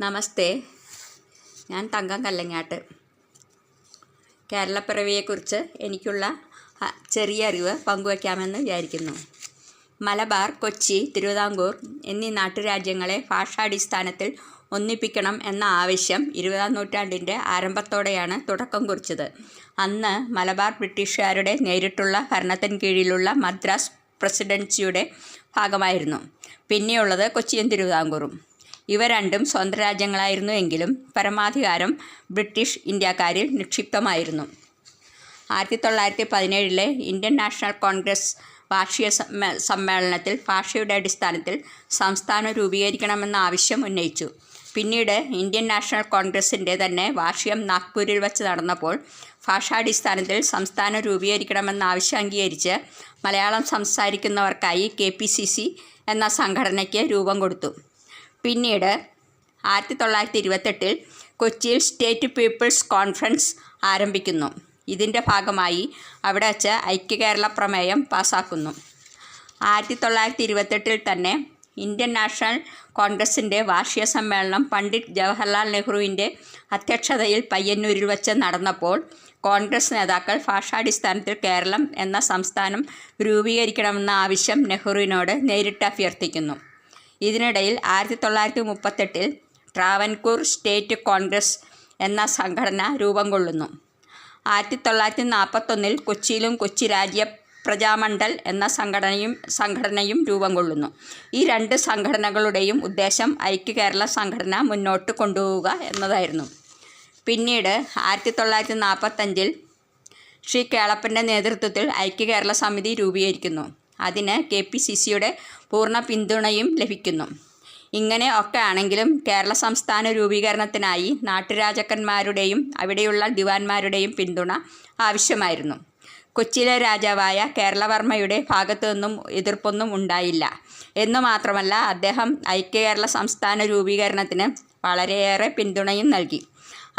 നമസ്തേ. ഞാൻ തങ്കം കല്ലങ്ങാട്ട്. കേരളപ്പിറവിയെക്കുറിച്ച് എനിക്കുള്ള ചെറിയ അറിവ് പങ്കുവയ്ക്കാമെന്ന് വിചാരിക്കുന്നു. മലബാർ കൊച്ചി തിരുവിതാംകൂർ എന്നീ നാട്ടുരാജ്യങ്ങളെ ഭാഷാടിസ്ഥാനത്തിൽ ഒന്നിപ്പിക്കണം എന്ന ആവശ്യം ഇരുപതാം നൂറ്റാണ്ടിന്റെ ആരംഭത്തോടെയാണ് തുടക്കം കുറിച്ചത്. അന്ന് മലബാർ ബ്രിട്ടീഷുകാരുടെ നേരിട്ടുള്ള ഭരണത്തിന് കീഴിലുള്ള മദ്രാസ് പ്രസിഡൻസിയുടെ ഭാഗമായിരുന്നു. പിന്നെയുള്ളത് കൊച്ചിയും തിരുവിതാംകൂറും. ഇവ രണ്ടും സ്വതന്ത്ര രാജ്യങ്ങളായിരുന്നു എങ്കിലും പരമാധികാരം ബ്രിട്ടീഷ് ഇന്ത്യക്കാരിൽ നിക്ഷിപ്തമായിരുന്നു. ആയിരത്തി തൊള്ളായിരത്തി പതിനേഴിലെ ഇന്ത്യൻ നാഷണൽ കോൺഗ്രസ് വാർഷിക സമ്മേളനത്തിൽ ഭാഷയുടെ അടിസ്ഥാനത്തിൽ സംസ്ഥാനം രൂപീകരിക്കണമെന്ന ആവശ്യം ഉന്നയിച്ചു. പിന്നീട് ഇന്ത്യൻ നാഷണൽ കോൺഗ്രസിന്റെ തന്നെ വാർഷികം നാഗ്പൂരിൽ വച്ച് നടന്നപ്പോൾ ഭാഷാടിസ്ഥാനത്തിൽ സംസ്ഥാനം രൂപീകരിക്കണമെന്ന ആവശ്യം അംഗീകരിച്ച് മലയാളം സംസാരിക്കുന്നവർക്കായി കെ എന്ന സംഘടനയ്ക്ക് രൂപം കൊടുത്തു. പിന്നീട് ആയിരത്തി തൊള്ളായിരത്തി ഇരുപത്തെട്ടിൽ കൊച്ചിയിൽ സ്റ്റേറ്റ് പീപ്പിൾസ് കോൺഫറൻസ് ആരംഭിക്കുന്നു. ഇതിന്റെ ഭാഗമായി അവിടെ വച്ച് ഐക്യകേരള പ്രമേയം പാസാക്കുന്നു. ആയിരത്തി തൊള്ളായിരത്തി ഇരുപത്തെട്ടിൽ തന്നെ ഇന്ത്യൻ നാഷണൽ കോൺഗ്രസിന്റെ വാർഷിക സമ്മേളനം പണ്ഡിറ്റ് ജവഹർലാൽ നെഹ്റുവിന്റെ അധ്യക്ഷതയിൽ പയ്യന്നൂരിൽ വച്ച് നടന്നപ്പോൾ കോൺഗ്രസ് നേതാക്കൾ ഭാഷാടിസ്ഥാനത്തിൽ കേരളം എന്ന സംസ്ഥാനം രൂപീകരിക്കണമെന്ന ആവശ്യം നെഹ്റുവിനോട് നേരിട്ട് അഭ്യർത്ഥിക്കുന്നു. ഇതിനിടയിൽ ആയിരത്തി തൊള്ളായിരത്തി മുപ്പത്തെട്ടിൽ ട്രാവൻകൂർ സ്റ്റേറ്റ് കോൺഗ്രസ് എന്ന സംഘടന രൂപം കൊള്ളുന്നു. ആയിരത്തി തൊള്ളായിരത്തി നാൽപ്പത്തൊന്നിൽ കൊച്ചിയിലും കൊച്ചി രാജ്യ പ്രജാമണ്ഡൽ എന്ന സംഘടനയും സംഘടനയും രൂപം കൊള്ളുന്നു. ഈ രണ്ട് സംഘടനകളുടെയും ഉദ്ദേശം ഐക്യ കേരള സംഘടന മുന്നോട്ട് കൊണ്ടുപോവുക എന്നതായിരുന്നു. പിന്നീട് ആയിരത്തി തൊള്ളായിരത്തി നാൽപ്പത്തഞ്ചിൽ ശ്രീ കേളപ്പന്റെ നേതൃത്വത്തിൽ ഐക്യ കേരള സമിതി രൂപീകരിക്കുന്നു. അതിന് കെ പി സി സിയുടെ പൂർണ പിന്തുണയും ലഭിക്കുന്നു. ഇങ്ങനെ ഒക്കെ ആണെങ്കിലും കേരള സംസ്ഥാന രൂപീകരണത്തിനായി നാട്ടുരാജാക്കന്മാരുടെയും അവിടെയുള്ള ദിവാൻമാരുടെയും പിന്തുണ ആവശ്യമായിരുന്നു. കൊച്ചിയിലെ രാജാവായ കേരളവർമ്മയുടെ ഭാഗത്തു നിന്നും എതിർപ്പൊന്നും ഉണ്ടായില്ല. എന്നു മാത്രമല്ല അദ്ദേഹം ഐക്യകേരള സംസ്ഥാന രൂപീകരണത്തിന് വളരെയേറെ പിന്തുണയും നൽകി.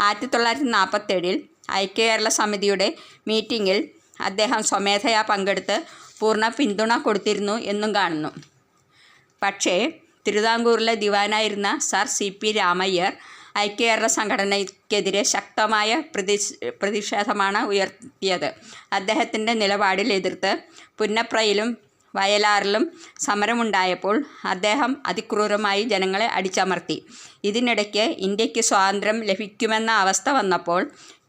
ആയിരത്തി തൊള്ളായിരത്തി നാൽപ്പത്തേഴിൽ ഐക്യകേരള സമിതിയുടെ മീറ്റിങ്ങിൽ അദ്ദേഹം സ്വമേധയാ പങ്കെടുത്ത് പൂർണ പിന്തുണ കൊടുത്തിരുന്നു എന്നും കാണുന്നു. പക്ഷേ തിരുവിതാംകൂറിലെ ദിവാനായിരുന്ന സർ സി പി രാമയ്യർ ഐക്യകേരള സംഘടനയ്ക്കെതിരെ ശക്തമായ പ്രതി പ്രതിഷേധമാണ് ഉയർത്തിയത്. അദ്ദേഹത്തിന്റെ നിലപാടിൽ എതിർത്ത് പുന്നപ്രയിലും വയലാറിലും സമരമുണ്ടായപ്പോൾ അദ്ദേഹം അതിക്രൂരമായി ജനങ്ങളെ അടിച്ചമർത്തി. ഇതിനിടയ്ക്ക് ഇന്ത്യയ്ക്ക് സ്വാതന്ത്ര്യം ലഭിക്കുമെന്ന അവസ്ഥ വന്നപ്പോൾ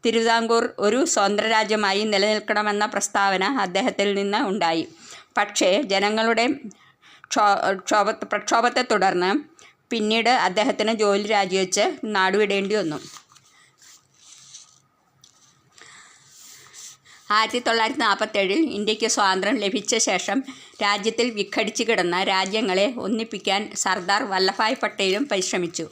തിരുവിതാംകൂർ ഒരു സ്വതന്ത്ര രാജ്യമായി നിലനിൽക്കണമെന്ന പ്രസ്താവന അദ്ദേഹത്തിൽ നിന്ന് ഉണ്ടായി. പക്ഷേ ജനങ്ങളുടെ ക്ഷോ ക്ഷോഭ പ്രക്ഷോഭത്തെ തുടർന്ന് പിന്നീട് അദ്ദേഹത്തിന് ജോലി രാജിവെച്ച് നാടുവിടേണ്ടി വന്നു. ആയിരത്തി തൊള്ളായിരത്തി നാൽപ്പത്തേഴിൽ ഇന്ത്യയ്ക്ക് സ്വാതന്ത്ര്യം ലഭിച്ച ശേഷം രാജ്യത്തിൽ വിഘടിച്ചു കിടന്ന രാജ്യങ്ങളെ ഒന്നിപ്പിക്കാൻ സർദാർ വല്ലഭായ് പട്ടേലും പരിശ്രമിച്ചു.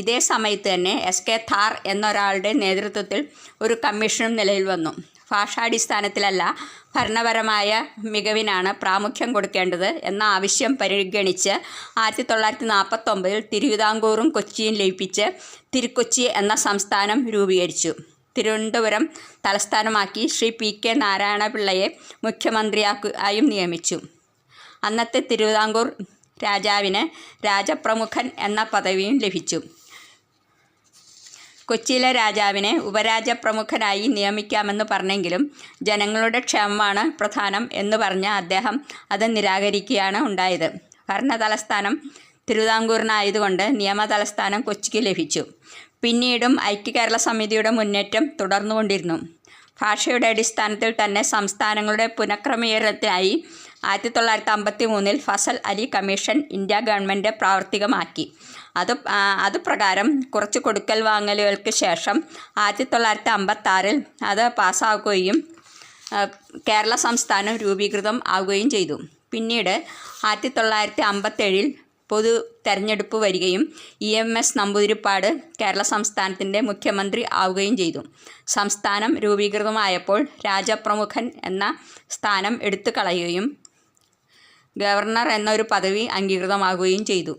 ഇതേ സമയത്ത് തന്നെ എസ് കെ ഥാർ എന്നൊരാളുടെ നേതൃത്വത്തിൽ ഒരു കമ്മീഷനും നിലയിൽ വന്നു. ഭാഷാടിസ്ഥാനത്തിലല്ല ഭരണപരമായ മികവിനാണ് പ്രാമുഖ്യം കൊടുക്കേണ്ടത് എന്ന ആവശ്യം പരിഗണിച്ച് ആയിരത്തി തൊള്ളായിരത്തി നാൽപ്പത്തൊമ്പതിൽ തിരുവിതാംകൂറും കൊച്ചിയും ലയിപ്പിച്ച് തിരുക്കൊച്ചി എന്ന സംസ്ഥാനം രൂപീകരിച്ചു. തിരുവനന്തപുരം തലസ്ഥാനമാക്കി ശ്രീ പി കെ നാരായണപിള്ളയെ മുഖ്യമന്ത്രിയായും നിയമിച്ചു. അന്നത്തെ തിരുവിതാംകൂർ രാജാവിന് രാജപ്രമുഖൻ എന്ന പദവിയും ലഭിച്ചു. കൊച്ചിയിലെ രാജാവിനെ ഉപരാജപ്രമുഖനായി നിയമിക്കാമെന്ന് പറഞ്ഞെങ്കിലും ജനങ്ങളുടെ ക്ഷേമമാണ് പ്രധാനം എന്ന് പറഞ്ഞ അദ്ദേഹം അത് നിരാകരിക്കുകയാണ് ഉണ്ടായത്. ഭരണതലസ്ഥാനം തിരുവിതാംകൂറിനായതുകൊണ്ട് നിയമതലസ്ഥാനം കൊച്ചിക്ക് ലഭിച്ചു. പിന്നീടും ഐക്യ കേരള സമിതിയുടെ മുന്നേറ്റം തുടർന്നുകൊണ്ടിരുന്നു. ഭാഷയുടെ അടിസ്ഥാനത്തിൽ തന്നെ സംസ്ഥാനങ്ങളുടെ പുനഃക്രമീകരണത്തിനായി ആയിരത്തി തൊള്ളായിരത്തി അമ്പത്തി മൂന്നിൽ Fazal Ali commission India government പ്രാവർത്തികമാക്കി. അത് അതുപ്രകാരം അത് പ്രകാരം കുറച്ച് കൊടുക്കൽ വാങ്ങലുകൾക്ക് ശേഷം ആയിരത്തി തൊള്ളായിരത്തി അമ്പത്താറിൽ അത് പാസ്സാക്കുകയും കേരള സംസ്ഥാനം രൂപീകൃതം ആവുകയും ചെയ്തു. പിന്നീട് ആയിരത്തി തൊള്ളായിരത്തി അമ്പത്തേഴിൽ പൊതു തെരഞ്ഞെടുപ്പ് വരികയും E M S Namboodiripad Kerala സംസ്ഥാനത്തിന്റെ മുഖ്യമന്ത്രി ആവുകയും ചെയ്തു. സംസ്ഥാനം രൂപീകൃതമായപ്പോൾ രാജപ്രമുഖൻ എന്ന സ്ഥാനം എടുത്തു കളയുകയും ഗവർണർ എന്നൊരു പദവി അംഗീകൃതമാകുകയും ചെയ്തു.